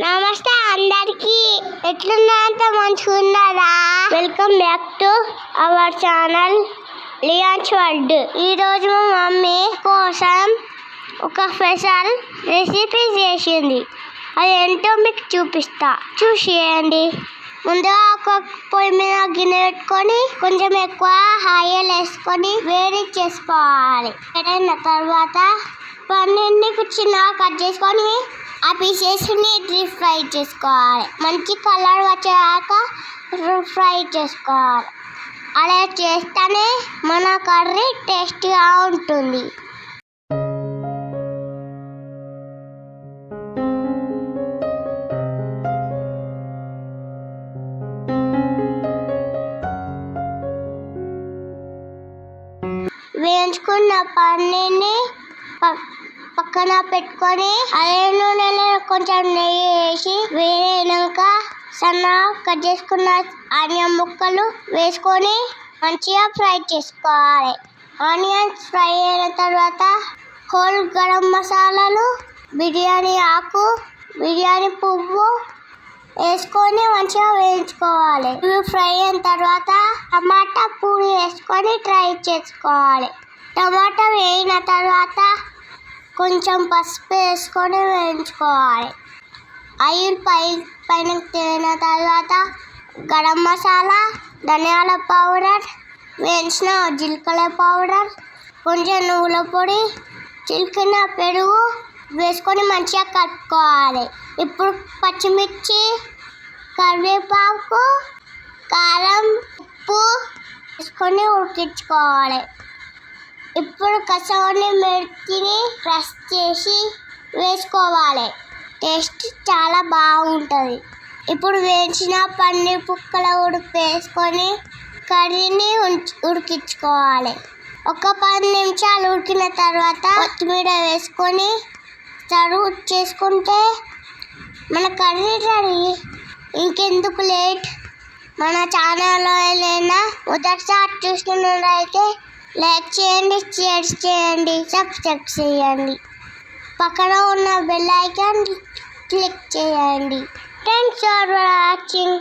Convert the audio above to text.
నమస్తే అందరికి. ఎట్లున్నారంత మంచిగా ఉన్నారా? Welcome back to our channel లియాన్స్ world ఈరోజు మా మమ్మీ కోసం ఒక స్పెషల్ రెసిపీ చేసింది. అది ఏంటో మీకు చూపిస్తా. చూసేయండి. ముందుగా ఒక పొయ్యి మీద గిన్నె పెట్టుకొని కొంచెం ఎక్కువ ఆయిల్ వేసుకొని వేడి చేసుకోవాలి. వేడైన తర్వాత పన్నీర్ని చిన్నగా కట్ చేసుకొని ఆ పీసెస్ని డీప్ ఫ్రై చేసుకోవాలి. మంచి కలర్ వచ్చాక ఫ్రై చేసుకోవాలి. అలా చేస్తేనే మన కర్రీ టేస్టీగా ఉంటుంది. వేయించుకున్న పన్నీర్ని ప- పక్కన పెట్టుకొని అదే నూనెలో కొంచెం నెయ్యి వేసి వేడినాక సన్న కట్ చేసుకున్న ఆనియన్ ముక్కలు వేసుకొని మంచిగా ఫ్రై చేసుకోవాలి. ఆనియన్స్ ఫ్రై అయిన తర్వాత హోల్ గరం మసాలాలు బిర్యానీ ఆకు బిర్యానీ పువ్వు వేసుకొని మంచిగా వేయించుకోవాలి. ఇవి ఫ్రై అయిన తర్వాత టమాటా పూరి వేసుకొని ట్రై చేసుకోవాలి. టమాటా వేయిన తర్వాత కొంచెం పసుపు వేసుకొని వేయించుకోవాలి. ఆయిల్ పై పైన తేలిన తర్వాత గరం మసాలా ధనియాల పౌడర్ వేయించిన జీలకర్ర పౌడర్ కొంచెం నువ్వుల పొడి చిలికిన పెరుగు వేసుకొని మంచిగా కలుపుకోవాలి. ఇప్పుడు పచ్చిమిర్చి కరివేపాకు కారం ఉప్పు వేసుకొని ఉడికించుకోవాలి. ఇప్పుడు కసవని మిర్చిని క్రష్ చేసి వేసుకోవాలి. టేస్ట్ చాలా బాగుంటుంది. ఇప్పుడు వేయించిన పన్నీర్ పుక్కల ఉడికి వేసుకొని కర్రీని ఉడికించుకోవాలి. ఒక పది నిమిషాలు ఉడికిన తర్వాత కొత్తిమీర వేసుకొని సర్వ్ చేసుకుంటే మన కర్రీ రెడీ. ఇంకెందుకు లేట్? మన ఛానల్లో ఏదైనా మొదటిసారి చూస్తున్నట్లయితే లైక్ చేయండి షేర్ చేయండి సబ్స్క్రైబ్ చేయండి. పక్కన ఉన్న బెల్ ఐకాన్ క్లిక్ చేయండి. Thanks for watching.